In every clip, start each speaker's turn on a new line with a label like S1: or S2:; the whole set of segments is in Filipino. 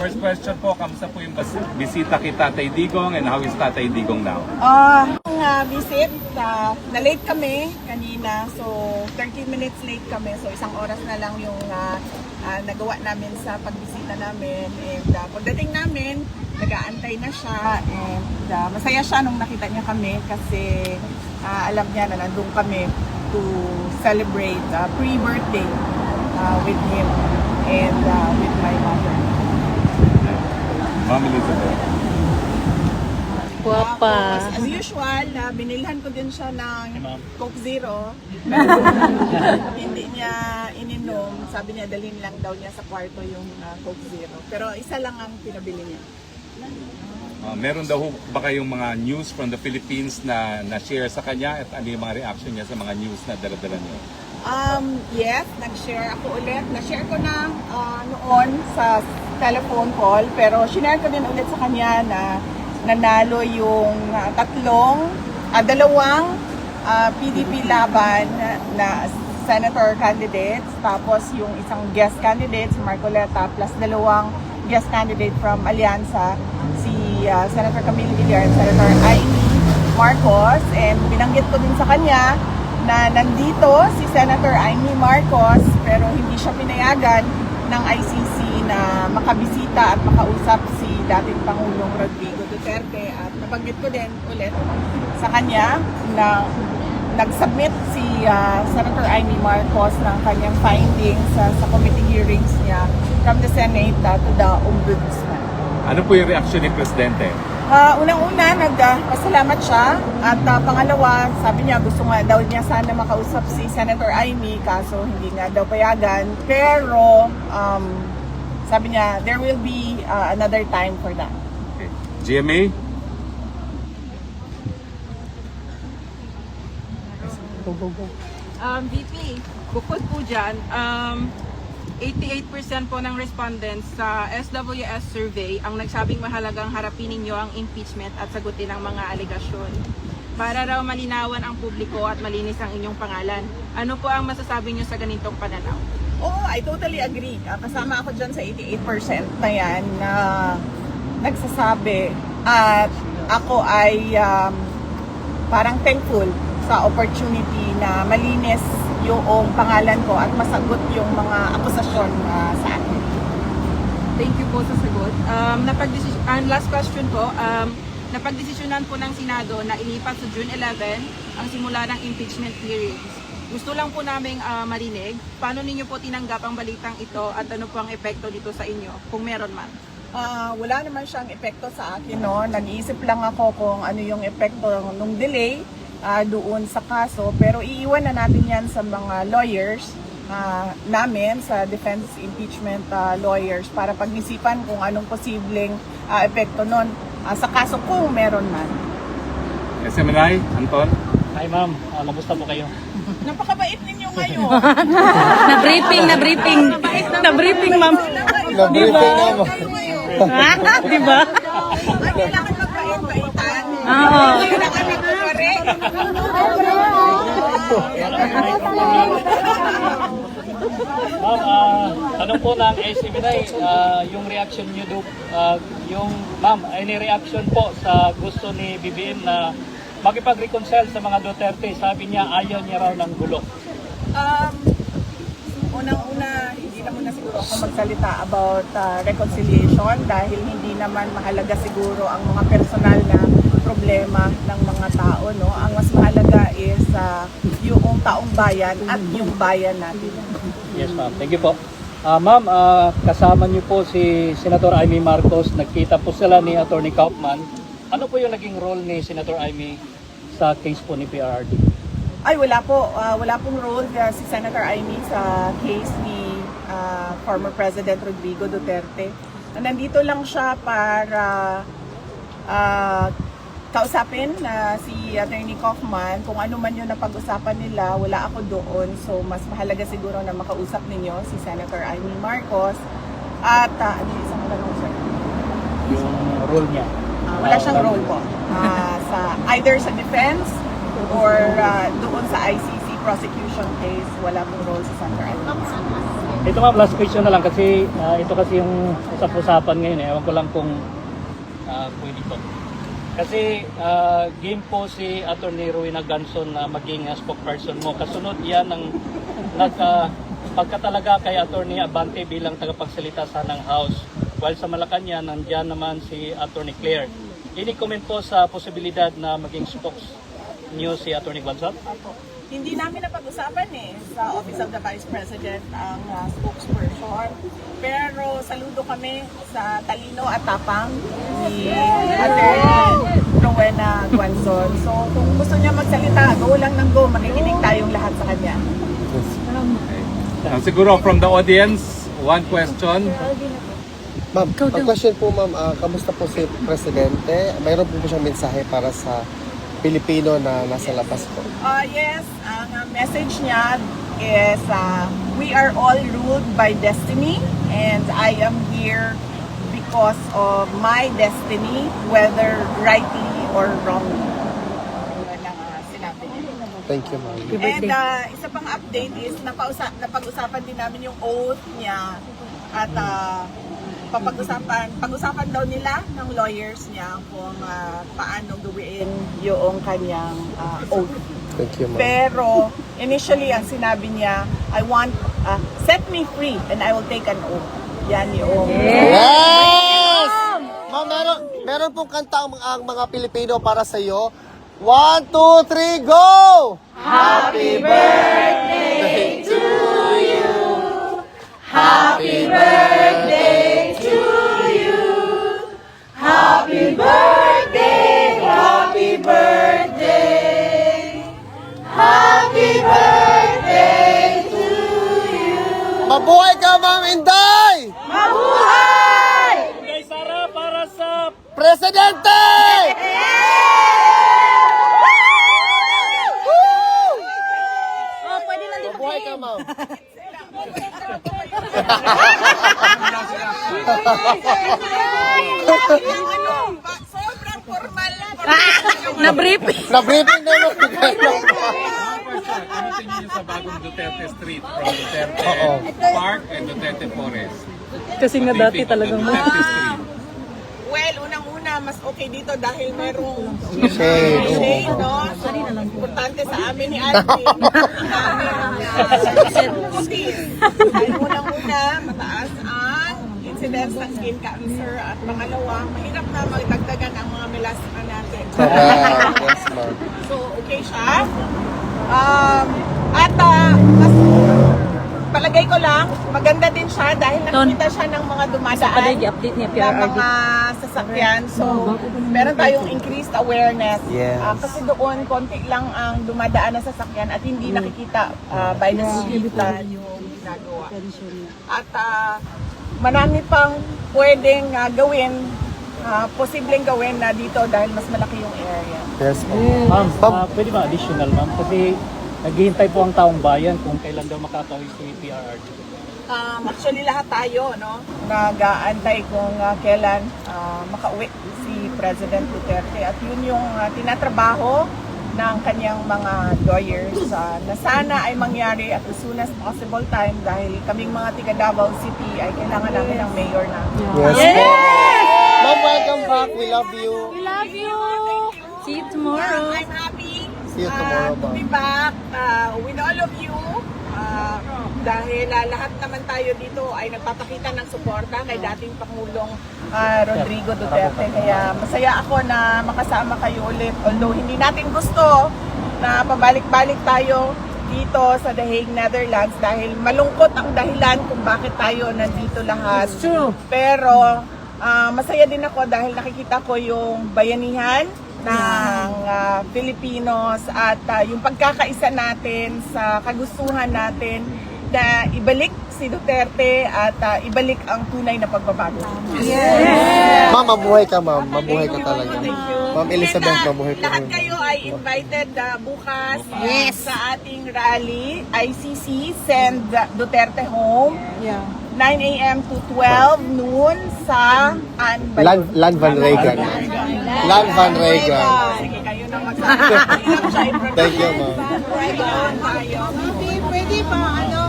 S1: First question po, kamusta po yung bas- bisita kay Tatay Digong and how is Tatay Digong now?
S2: Ah, ang ah, visit, ah, na-late kami kanina. So, 30 minutes late kami. So, isang oras na lang yung ah, ah, nagawa namin sa pagbisita namin. And ah, pagdating namin, nag-aantay na siya. And ah, masaya siya nung nakita niya kami kasi ah, alam niya na nandun kami to celebrate ah, pre-birthday ah, with him and ah, with my mother.
S1: Ma'am Elizabeth.
S3: Guwapa.
S2: Tapos, as usual, na binilhan ko din siya ng Coke Zero. hindi niya ininom. Sabi niya, dalhin lang daw niya sa kwarto yung ah, Coke Zero. Pero isa lang ang pinabili niya.
S1: Uh, meron daw ho ba kayong mga news from the Philippines na na-share sa kanya at ano yung mga reaction niya sa mga news na daladala niyo?
S2: Um, yes, nag-share ako ulit. Na-share ko na ah, noon sa telephone call, pero shinare ko din ulit sa kanya na nanalo yung ah, tatlong, ah, dalawang ah, PDP laban na senator candidates, tapos yung isang guest candidate, si Marcoleta, plus dalawang guest candidate from Alianza, si ah, Senator Camille Villar and Senator Amy Marcos. And binanggit ko din sa kanya na nandito si Senator Amy Marcos pero hindi siya pinayagan ng ICC na makabisita at makausap si dating Pangulong Rodrigo Duterte at nabanggit ko din ulit sa kanya na nag-submit si ah, Senator Amy Marcos ng kanyang findings sa, sa committee hearings niya from the Senate ah, to the Ombudsman.
S1: Ano po yung reaction ni Presidente?
S2: Ah, unang-una, nagpasalamat siya. At ah, pangalawa, sabi niya gusto nga daw niya sana makausap si Senator Amy, kaso hindi nga daw payagan. Pero, um, sabi niya, there will be ah, another time for that.
S1: Okay. GMA?
S4: Um, VP, bukod po dyan, um, 88% po ng respondents sa SWS survey ang nagsabing mahalagang harapin ninyo ang impeachment at sagutin ang mga aligasyon. Para raw malinawan ang publiko at malinis ang inyong pangalan. Ano po ang masasabi niyo sa ganitong pananaw?
S2: Oo, I totally agree. Ah, kasama ako dyan sa 88% na yan na nagsasabi. At ako ay um, parang thankful sa opportunity na malinis yung pangalan ko at masagot yung mga akusasyon ah, sa akin.
S4: Thank you po sa sagot. Um, napagdesis- ang last question po, um, napagdesisyonan po ng Senado na ilipat sa June 11 ang simula ng impeachment hearings. Gusto lang po namin ah, marinig, paano ninyo po tinanggap ang balitang ito at ano po ang epekto dito sa inyo, kung meron man.
S2: Ah, wala naman siyang epekto sa akin, no? Nag-iisip lang ako kung ano yung epekto ng delay ah, doon sa kaso. Pero iiwan na natin yan sa mga lawyers ah, namin, sa defense impeachment ah, lawyers, para pag-isipan kung anong posibleng ah, epekto nun ah, sa kaso kung meron man.
S1: SMNI? Anton?
S5: Hi ma'am, Ah, kamusta po kayo?
S2: Napakabait ninyo ngayon.
S3: Na-briefing, na-briefing. Na-briefing, ma'am.
S2: Na-briefing naman.
S3: Ha? Di ba?
S2: Ay, kailangan magpait-baitan.
S3: Oo.
S2: Kailangan.
S5: Ma'am, ah, tanong po ng SMNI, ah, yung reaction niyo do, ah, yung ma'am, any reaction po sa gusto ni BBM na makipag-reconcile sa mga Duterte? Sabi niya ayaw niya raw ng gulo.
S2: Um, unang-una, hindi na muna siguro ako magsalita about uh, reconciliation dahil hindi naman mahalaga siguro ang mga personal na problema ng mga tao. No? Ang mas mahalaga is uh, yung taong bayan at yung bayan natin.
S5: Yes ma'am, thank you po. Ah, ma'am, ah, kasama niyo po si Senator Amy Marcos. Nagkita po sila ni Attorney Kaufman. Ano po yung naging role ni Senator Amy sa case po ni PRRD?
S2: Ay, wala po. Ah, wala pong role uh, si Senator Amy sa case ni ah, former President Rodrigo Duterte. Nandito lang siya para ah, kausapin na si Attorney Kaufman kung ano man yung napag-usapan nila, wala ako doon. So, mas mahalaga siguro na makausap ninyo si Senator Amy Marcos. At, ah, ano yung isang tanong, sir?
S5: Yung role niya?
S2: Ah, wala siyang role po. Ah, sa either sa defense or ah, doon sa ICC prosecution case, wala pong role si Senator Amy.
S5: Ito ma'am, last question na lang kasi ah, ito kasi yung usap-usapan ngayon eh. Ewan ko lang kung ah, pwede to. Kasi ah, game po si Attorney Rowena Ganson na maging ah, spokesperson mo. Kasunod yan ng nag, ah, pagkatalaga kay Attorney Abante bilang tagapagsalita sa ng House. While sa Malacanang, nandyan naman si Attorney Claire. Any comment po sa posibilidad na maging spokes niyo si Attorney Gonzal?
S2: Hindi namin napag-usapan eh sa Office of the Vice President ang uh, spokesperson. Pero saludo kami sa talino at tapang ni Attorney Rowena Guanzon. So kung gusto niya magsalita, go lang ng go. Makikinig tayong lahat sa kanya.
S1: Uh, siguro from the audience, one question.
S6: Ma'am, ang question po ma'am, ah, kamusta po si Presidente? Mayroon po ba siyang mensahe para sa Pilipino na nasa labas po?
S2: Uh, yes, ang uh, message niya is uh, we are all ruled by destiny and I am here because of my destiny, whether rightly or wrongly.
S6: Thank you ma'am.
S2: And uh, isa pang update is napag-usapan din namin yung oath niya at uh, papag-usapan, pag-usapan daw nila ng lawyers niya kung uh, paano gawin yung kanyang uh, oath.
S6: Thank you ma'am.
S2: Pero initially ang sinabi niya, I want uh, set me free and I will take an oath. Yan yung
S6: Yes! Ma'am, meron, meron pong kanta ang, ang mga Pilipino para sa iyo. One, two, three, go! Happy birthday to you. Happy birthday
S2: sobrang formal na.
S3: Na-briefing.
S6: Na-briefing na mo.
S1: Ano tingin niyo sa bagong Duterte Street from Duterte
S6: Oo.
S1: Park and Duterte Forest?
S3: Kasi nga dati talagang
S1: Duterte Street.
S2: Well, unang-una, mas okay dito dahil merong
S6: Shade,
S2: shade, no? So, importante sa amin ni Auntie. Puti. Dahil unang-una, mataas ang incidence ng skin cancer at pangalawa, mahirap na magdagdagan ang mga melasma natin. So, okay siya. Um, at mas palagay ko lang, maganda din siya dahil nakikita siya ng mga dumadaan
S3: Kada i-update niya,
S2: ng
S3: PRRD.
S2: mga sasakyan. So, meron tayong increased awareness.
S6: Yes.
S2: Ah, kasi doon, konti lang ang dumadaan na sasakyan at hindi nakikita ah, by the street na yung ginagawa. At ah, marami pang pwedeng ah, gawin, ah, posibleng gawin na dito dahil mas malaki yung area.
S6: Yes, ma'am.
S5: Ma'am,
S6: Ma'am.
S5: ah, pwede ba additional ma'am? Kasi naghihintay po ang taong bayan kung kailan daw makakauwi si PRRD.
S2: Um, actually lahat tayo, no? Nag-aantay kung ah, kailan ah, makauwi si President Duterte at yun yung ah, tinatrabaho ng kanyang mga lawyers ah, na sana ay mangyari at as soon as possible time dahil kaming mga tiga Davao City ay kailangan namin ng mayor na.
S6: Yes, ma'am. Ma'am, welcome back. We love you.
S3: We love you. See you tomorrow.
S2: I'm happy
S6: See you
S2: uh,
S6: tomorrow,
S2: to be
S6: ma'am.
S2: back uh, with all of you. Uh, dahil uh, lahat naman tayo dito ay nagpapakita ng suporta kay dating Pangulong uh, Rodrigo Duterte. Kaya masaya ako na makasama kayo ulit. Although hindi natin gusto na pabalik-balik tayo dito sa The Hague, Netherlands dahil malungkot ang dahilan kung bakit tayo nandito lahat.
S3: true.
S2: Pero ah, masaya din ako dahil nakikita ko yung bayanihan ng ah, Filipinos at ah, yung pagkakaisa natin sa kagustuhan natin na ibalik si Duterte at ah, ibalik ang tunay na pagbabago.
S6: Ma'am, mabuhay ka, ma'am. Mabuhay ka talaga. Ma'am Elizabeth, mabuhay ka
S2: Lahat kayo ay invited ah, bukas yes. sa ating rally, ICC, Send Duterte Home. 9 a.m. to 12 noon sa Anbay.
S6: Lan, Lan Van Reagan. Lan Van Reagan.
S2: Sige, kayo na magsasabi.
S6: Thank you, ma'am.
S7: Pwede ba ano,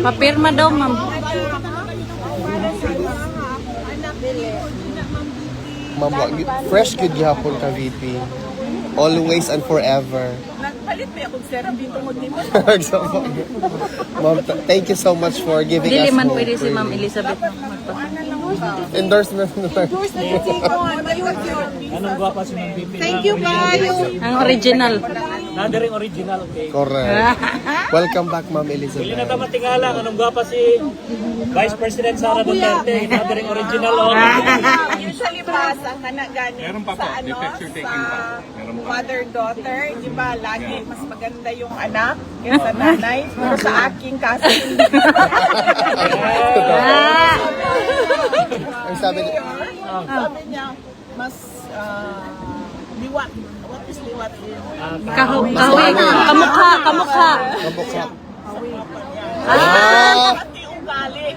S3: Papirma daw, ma'am.
S6: Ma'am, wa- fresh good gihapon ka VP. Always and forever.
S2: Nagpalit pa akong serum dito mo dito.
S6: So, Ma'am, th- thank you so much for giving
S3: Dili
S6: us
S3: man
S6: hope.
S3: pwede si. Ma'am Elizabeth. magpa-
S6: Endorsement na
S5: Anong gwapa si Ma'am VP?
S2: Thank you guys.
S3: Ang original.
S5: Nadaring original, okay.
S6: Correct. Welcome back, Ma'am
S5: Hindi na
S6: Elizabeth.
S5: tama tingala, anong gwapa si Vice President Sara Duterte? Nadaring original, oh.
S2: Usually pa sa kana gani
S1: Meron pa po,
S2: sa ano
S1: taking
S2: sa
S1: pa. Meron pa.
S2: mother daughter, di ba? Lagi mas maganda yung anak kaysa nanay. Pero sa aking kaso hindi.
S6: Ang sabi ni...
S2: Sabi niya mas ah, liwat. What is liwat?
S3: Kahu, kahoy, kamukha, kamukha.
S6: Kamukha.
S2: Ah!
S6: Ah!
S2: Pati ugali.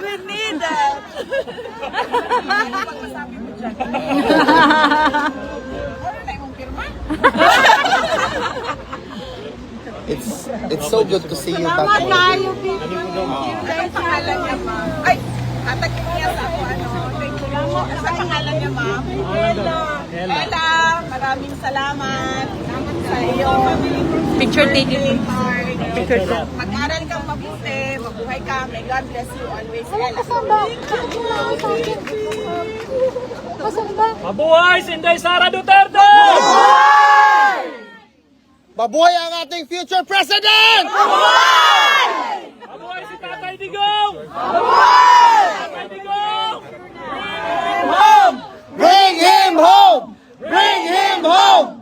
S2: We need that. Ano bang masabi mo dyan? Ano na yung pirma?
S6: It's it's so good to see you back, Ma'am.
S2: Anong pangalan niya, ma'am? Ay, tatagin niya sa ako, ano, thank you. Ano sa pangalan niya, ma'am? Ella. Ella, maraming salamat. Salamat sa iyo.
S3: Picture taking.
S2: Picture Mag-aral buhay ka. May God bless you always. Alam,
S5: kasamba. Kasamba. Mabuhay, Sinday Sara Duterte!
S6: Mabuhay! Mabuhay ang ating future president! Mabuhay!
S4: Mabuhay si Tatay Digong! Mabuhay! Tatay Digong! Bring
S6: him home! Bring him home! Bring him home!